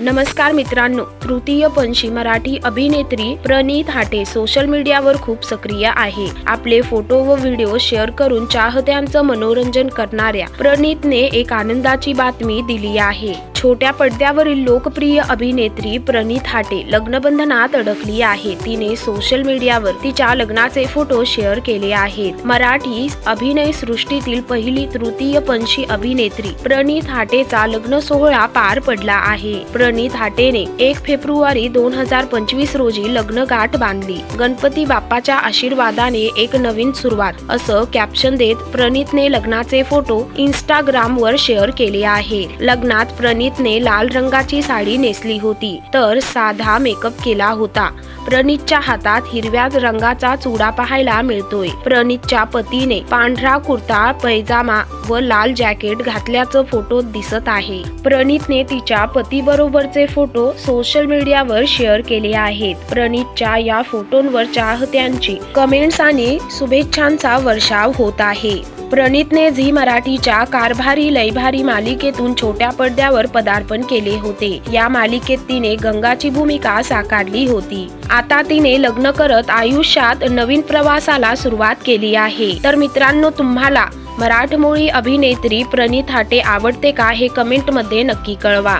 नमस्कार मित्रांनो तृतीय पंशी मराठी अभिनेत्री प्रणीत हाटे सोशल मीडियावर खूप सक्रिय आहे. आपले फोटो व व्हिडिओ शेअर करून चाहत्यांचं मनोरंजन करणाऱ्या प्रणीतने एक आनंदाची बातमी दिली आहे. छोट्या पडद्यावरील लोकप्रिय अभिनेत्री प्रणीत हाटे लग्नबंधनात अडकली आहे. तिने सोशल मीडियावर तिच्या लग्नाचे फोटो शेअर केले आहेत. मराठी अभिनय सृष्टीतील पहिली तृतीय पंशी अभिनेत्री प्रणीत हाटेचा लग्न सोहळा पार पडला आहे. प्रणीत हाटेने एक फेब्रुवारी दोन हजार पंचवीस रोजी लग्नगाठ बांधली. गणपती बाप्पाच्या आशीर्वादाने एक नवीन सुरुवात असं कॅप्शन देत प्रणीतने लग्नाचे फोटो इंस्टाग्रामवर शेअर केले आहे. लग्नात प्रणितने लाल रंगाची साडी नेसली होती. तर साधा मेकअप केला होता. प्रणितच्या हातात हिरव्या रंगाचा चुडा पाहायला मिळतोय. प्रणितच्या पतीने पांढरा कुर्ता पैजामा व लाल जॅकेट घातल्याचं फोटो दिसत आहे. प्रणितने तिच्या पती बरोबरचे फोटो सोशल मीडियावर शेअर केले आहेत. प्रणितच्या या फोटोंवर चाहत्यांची कमेंट्स आणि शुभेच्छांचा वर्षाव होत आहे. प्रणीतने झी मराठीच्या कारभारी लयभारी मालिकेतून छोट्या पडद्यावर पदार्पण केले होते. या मालिकेत तिने गंगाची भूमिका साकारली होती. आता तिने लग्न करत आयुष्यात नवीन प्रवासाला सुरुवात केली आहे. तर मित्रांनो तुम्हाला मराठमोळी अभिनेत्री प्रणीत हाटे आवडते का हे कमेंटमध्ये नक्की कळवा.